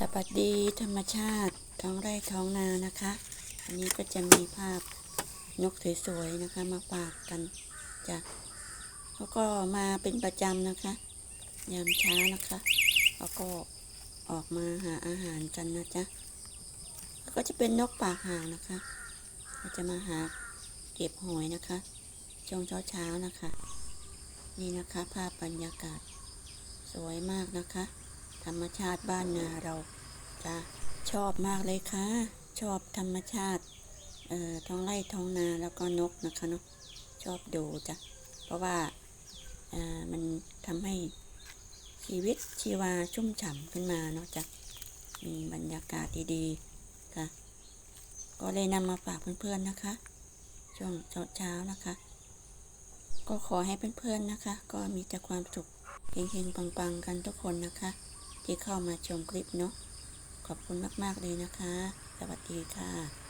สวัสดีธรรมชาติท้องไร่ท้องนานะคะ อันนี้ก็จะมีภาพนกสวยๆนะคะมาฝากกันจ้ะเขาก็มาเป็นประจำนะคะ ยามเช้านะคะเขาก็ออกมาหาอาหารกันนะจ๊ะก็จะเป็นนกปากห่างนะคะเขาจะมาหาเก็บหอยนะคะช่วงเช้าๆนะคะ นี่นะคะ ภาพบรรยากาศสวยมากนะคะ ธรรมชาติบ้านนาเราจะชอบมากเลยค่ะ ชอบธรรมชาติเอ่อท้องไร่ท้องนาแล้วก็นกนะคะเนาะชอบดูจ้ะเพราะว่าอ่อมันทำให้ชีวิตชีวาชุ่มฉ่ำขึ้นมาเนาะจ้ะมีบรรยากาศดีๆค่ะ ก็เลยนำมาฝากเพื่อนๆนะคะ ช่วงเช้าๆนะคะ ก็ขอให้เพื่อนๆนะคะ ก็มีแต่ความสุขเฮงๆปังๆ กันทุกคนนะคะ ที่เข้ามาชมคลิปเนาะขอบคุณมาก ๆ เลยนะคะ สวัสดีค่ะ